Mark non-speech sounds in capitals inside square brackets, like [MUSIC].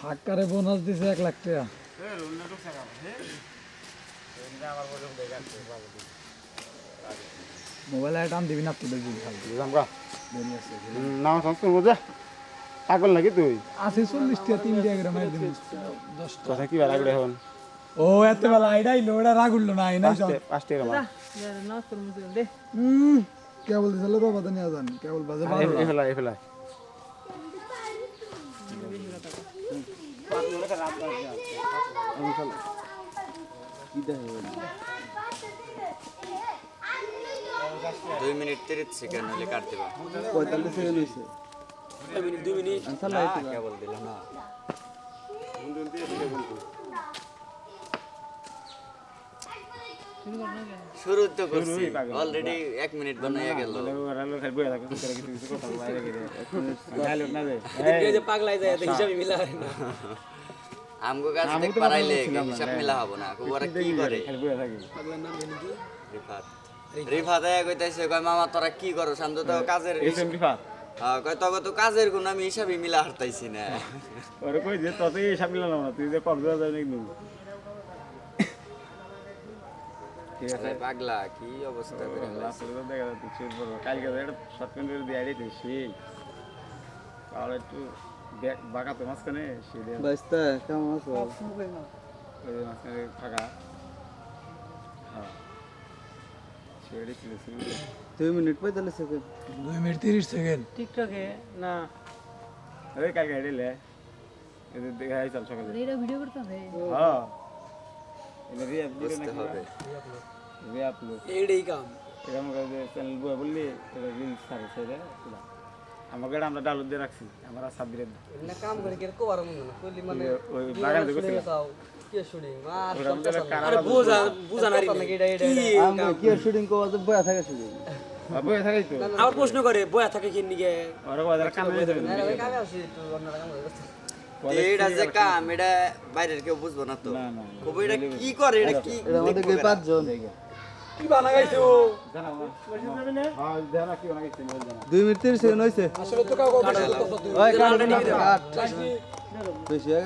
হাক্কারে bonus দিছে এক লাখ টাকা। মোবাইলে টান দিবি না তুলে দিবি নাম সংস্কৃত বোঝা পাগল নাকি তুই? আছে চল্লিশ টাকা তিন টাকা করে মারি দিবি। দশটা কথা কি বেলা করে এখন ও এত বেলা আইডাই লো ওটা রাগ উঠল না আইনাই সব পাঁচটা টাকা কেবল দিছিল রবা তো নিয়ে যান কেবল বাজে বারো এ দুই মিনিট তিরিশ সেকেন্ড হলে কাট দিবা। পঁয়তাল্লিশ সেকেন্ড হয়েছে। তো কেবল দিল না। শুরু তো করছি। অলরেডি এক মিনিট বানাইয়া গেল। [LAUGHS] আমগো কাছ থেকে পারাইলে হিসাব মিলা হব না ওরা কি করে? রিফাত। রিফাত এক কইতাছে কয় মামা তোরা কি করো? শান্ত তো কাজের হ্যাঁ, কয় তবে তো কাজের গুণ আমি হিসাবই মিলা হারতাইছি না। ওরে কই যে তত হিসাব মিলালাম না তুই যে কক্সবাজার যাবি নাকি ঠিক আছে। পাগলা কি অবস্থা করে দেখা যাচ্ছে কালকে শর্ট প্যান্ট দিয়ে আইডিতে তাহলে একটু ব্যাগ- বাঁকা তো মাঝখানে সেই দিয়ে বাইশটা কেমন আছো ওই যে মাঝখানে ফাঁকা হ্যাঁ সেটাই ছিল ছিল দুই মিনিট পঁয়তাল্লিশ সেকেন্ড দুই মিনিট তিরিশ সেকেন্ড টিকটকে না ওই কালকে আইডিলে এদের দেখা যাই চল সকালে এটা ভিডিও করতে হবে হ্যাঁ এটা রিয়া ভিডিও বুঝতে নাকি হবে রিয়া আপলোড এইটাই কাম এটা আমাকে যে চ্যানেল বয়ে বললি এটা রিলস ছাড়ে সেটা আমাকে আমরা ডাউনলোড দিয়ে রাখছি আমরা সাব্বিরের না কাম করে কি কো মন না কইলি মানে ওই বাগান কি শুটিং আর ওটা বুঝা বুঝা না নাকি এটা এটা আমি কি শুটিং করব তো বয়া থাকে শুটিং বয়ে থাকাই তো। আবার প্রশ্ন করে বয়া থাকে কি নিকে ওরা বাজার কামে যাবে না ভাই কামে আসি অন্য কাম করে এটা যে কাম এটা বাইরের কেউ বুঝব না তো। না না কবি এটা কি করে এটা কি এটা? আমাদের পাঁচজন কি বানা গাইছো দুই মিনিট তিরিশ সেকেন্ড হয়েছে আসলে তো কাউ বেশি হয়ে